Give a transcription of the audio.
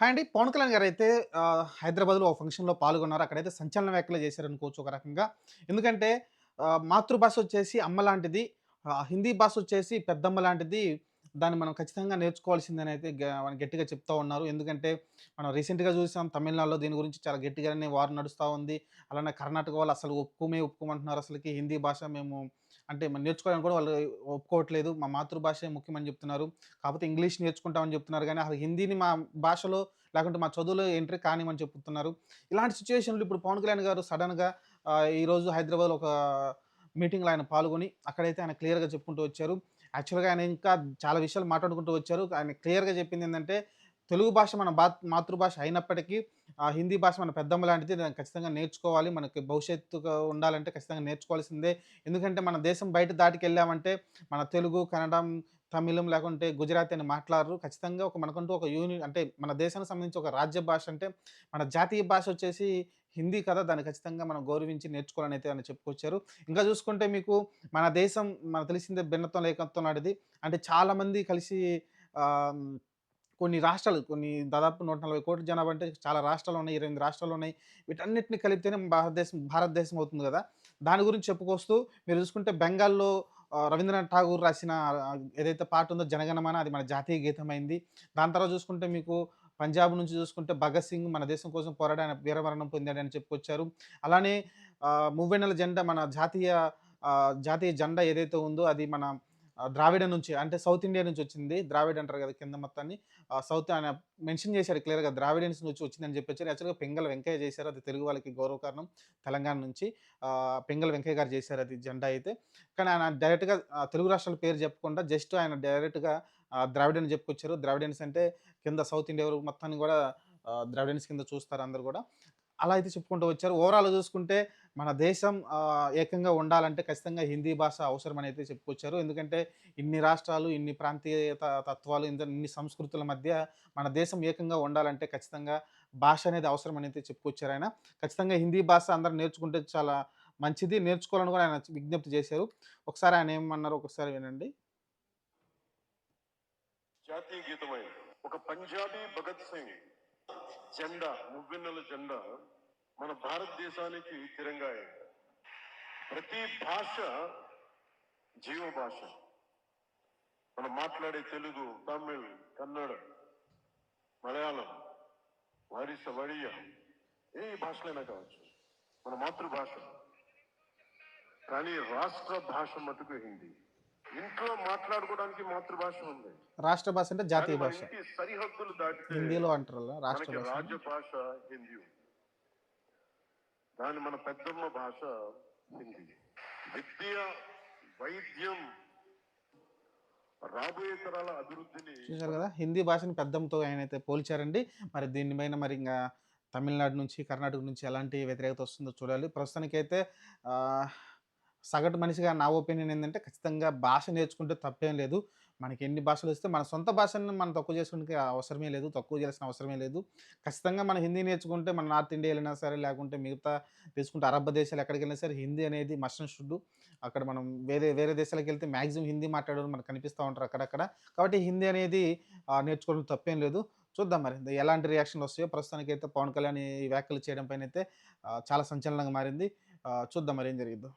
Hi అండి. పవన్ కళ్యాణ్ గారు అయితే హైదరాబాద్లో ఒక ఫంక్షన్లో పాల్గొన్నారు. అక్కడైతే సంచలన వ్యాఖ్యలు చేశారనుకోవచ్చు ఒక రకంగా. ఎందుకంటే మాతృభాష వచ్చేసి అమ్మ లాంటిది హిందీ భాష వచ్చేసి పెద్దమ్మ లాంటిది దాన్ని మనం ఖచ్చితంగా నేర్చుకోవాల్సిందని అయితే మనం గట్టిగా చెప్తా ఉన్నారు. ఎందుకంటే మనం రీసెంట్గా చూసాం తమిళనాడులో దీని గురించి చాలా గట్టిగానే వారు నడుస్తూ ఉంది. అలానే కర్ణాటక వాళ్ళు అసలు ఒప్పుకోమే ఒప్పుకోమంటున్నారు అసలుకి. హిందీ భాష మేము అంటే మనం నేర్చుకోవాలని కూడా వాళ్ళు ఒప్పుకోవట్లేదు. మా మాతృభాషే ముఖ్యమని చెప్తున్నారు. కాకపోతే ఇంగ్లీష్ నేర్చుకుంటామని చెప్తున్నారు. కానీ అసలు హిందీని మా భాషలో లేకుంటే మా చదువులో ఎంట్రీ కానిమని చెప్తున్నారు. ఇలాంటి సిచ్యువేషన్లు ఇప్పుడు పవన్ కళ్యాణ్ గారు సడన్గా ఈరోజు హైదరాబాద్ ఒక మీటింగ్లో ఆయన పాల్గొని అక్కడైతే ఆయన క్లియర్గా చెప్పుకుంటూ వచ్చారు. యాక్చువల్గా ఆయన ఇంకా చాలా విషయాలు మాట్లాడుకుంటూ వచ్చారు. ఆయన క్లియర్గా చెప్పింది ఏంటంటే తెలుగు భాష మన బా మాతృభాష అయినప్పటికీ హిందీ భాష మన పెద్దమ్మ లాంటిది దాన్ని ఖచ్చితంగా నేర్చుకోవాలి. మనకి భవిష్యత్తుగా ఉండాలంటే ఖచ్చితంగా నేర్చుకోవాల్సిందే. ఎందుకంటే మన దేశం బయట దాటికి వెళ్ళామంటే మన తెలుగు కన్నడం తమిళం లేకుంటే గుజరాతీ అని మాట్లాడరు. ఖచ్చితంగా ఒక మనకంటూ ఒక యూని అంటే మన దేశానికి సంబంధించి ఒక రాజ్య భాష అంటే మన జాతీయ భాష వచ్చేసి హిందీ కదా దాన్ని ఖచ్చితంగా మనం గౌరవించి నేర్చుకోవాలని అయితే ఆయన చెప్పుకొచ్చారు. ఇంకా చూసుకుంటే మీకు మన దేశం మన తెలిసిందే భిన్నత్వం లేకత్వం నాటిది అంటే చాలామంది కలిసి కొన్ని రాష్ట్రాలు కొన్ని దాదాపు నూట నలభై కోట్ల జనాభా అంటే చాలా రాష్ట్రాలు ఉన్నాయి ఇరవై ఎనిమిది రాష్ట్రాలు ఉన్నాయి. వీటన్నిటిని కలిపితేనే భారతదేశం భారతదేశం అవుతుంది కదా. దాని గురించి చెప్పుకొస్తూ మీరు చూసుకుంటే బెంగాల్లో రవీంద్రనాథ్ ఠాగూర్ రాసిన ఏదైతే పాట ఉందో జనగణమన అది మన జాతీయ గీతమైంది దాని తర్వాత చూసుకుంటే మీకు పంజాబ్ నుంచి చూసుకుంటే భగత్ సింగ్ మన దేశం కోసం పోరాడాన వీరమరణం పొందాడని చెప్పుకొచ్చారు. అలానే మువ్వెన్నెల జెండా మన జాతీయ జాతీయ జెండా ఏదైతే ఉందో అది మన ద్రావిడ నుంచి అంటే సౌత్ ఇండియా నుంచి వచ్చింది. ద్రావిడ అంటారు కదా కింద మొత్తాన్ని. సౌత్ ఆయన మెన్షన్ చేశారు క్లియర్గా ద్రావిడియన్స్ నుంచి వచ్చిందని చెప్పొచ్చారు యాక్చువల్గా పెంగల్ వెంకయ్య చేశారు. అది తెలుగు వాళ్ళకి గౌరవ కారణం. తెలంగాణ నుంచి ఆ, పెంగళ వెంకయ్య గారు చేశారు అది జెండా అయితే. కానీ ఆయన డైరెక్ట్గా తెలుగు రాష్ట్రాల పేరు చెప్పకుండా జస్ట్ ఆయన డైరెక్ట్గా ద్రావిడని చెప్పుకొచ్చారు. ద్రావిడన్స్ అంటే కింద సౌత్ ఇండియా మొత్తాన్ని కూడా ద్రావిడన్స్ కింద చూస్తారు అందరు కూడా. అలా అయితే చెప్పుకుంటూ వచ్చారు. ఓవరాల్ చూసుకుంటే మన దేశం ఏకంగా ఉండాలంటే ఖచ్చితంగా హిందీ భాష అవసరం అని అయితే చెప్పుకొచ్చారు. ఎందుకంటే ఇన్ని రాష్ట్రాలు ఇన్ని ప్రాంతీయ తత్వాలు ఇంత ఇన్ని సంస్కృతుల మధ్య మన దేశం ఏకంగా ఉండాలంటే ఖచ్చితంగా భాష అనేది అవసరం అని అయితే చెప్పుకొచ్చారు ఆయన. ఖచ్చితంగా హిందీ భాష అందరూ నేర్చుకుంటే చాలా మంచిది. నేర్చుకోవాలని కూడా ఆయన విజ్ఞప్తి చేశారు. ఒకసారి ఆయన ఏమన్నారు? ఒకసారి వినండి. జాతీయ గీతమై ఒక పంజాబీ భగత్ సింగ్ జెండా మువ్వెన్నెల జెండా మన భారతదేశానికి తిరంగా ప్రతి భాష జీవ భాష మనం మాట్లాడే తెలుగు తమిళ్ కన్నడ మలయాళం వారిస వడియ ఏ భాషలైనా కావచ్చు. మన మాతృభాష. కానీ రాష్ట్ర భాష మటుకు హిందీ. ఇంట్లో మాట్లాడుకోవడానికి మాతృభాష ఉంది. రాష్ట్ర భాష అంటే జాతీయ భాష. సరిహద్దులు దాటితే హిందీలో అంటారు రాష్ట్ర భాష. హిందీ ఉంది. దాని మన పెద్దమ్మ భాష హిందీ. విద్య వైద్యం రాబోయే తరాల అభివృద్ధిని చూశారు కదా? హిందీ భాషని పెద్దంతో ఆయన అయితే పోల్చారండి. మరి దీనిపైన మరి ఇంకా తమిళనాడు నుంచి కర్ణాటక నుంచి ఎలాంటి వ్యతిరేకత వస్తుందో చూడాలి. ప్రస్తుతానికైతే సగటు మనిషిగా నా ఒపీనియన్ ఏంటంటే ఖచ్చితంగా భాష నేర్చుకుంటే తప్పేం లేదు. మనకి ఎన్ని భాషలు వస్తే మన సొంత భాషను మనం తక్కువ చేసుకుంటే అవసరమే లేదు తక్కువ చేయాల్సిన అవసరమే లేదు. ఖచ్చితంగా మనం హిందీ నేర్చుకుంటే మన నార్త్ ఇండియా వెళ్ళినా సరే లేకుంటే మిగతా తీసుకుంటే అరబ్ దేశాలు ఎక్కడికి వెళ్ళినా సరే హిందీ అనేది మస్ట్ అండ్ షుడ్. అక్కడ మనం వేరే వేరే దేశాలకు వెళ్తే మ్యాక్సిమం హిందీ మాట్లాడడం మనకు కనిపిస్తూ ఉంటారు అక్కడక్కడ. కాబట్టి హిందీ అనేది నేర్చుకోవడం తప్పేం లేదు. చూద్దాం మరి. ఎలాంటి రియాక్షన్లు వస్తాయో ప్రస్తుతానికి అయితే పవన్ కళ్యాణ్ ఈ వ్యాఖ్యలు చేయడం పైన అయితే చాలా సంచలనంగా మారింది. చూద్దాం మరి ఏం జరిగిద్దాం.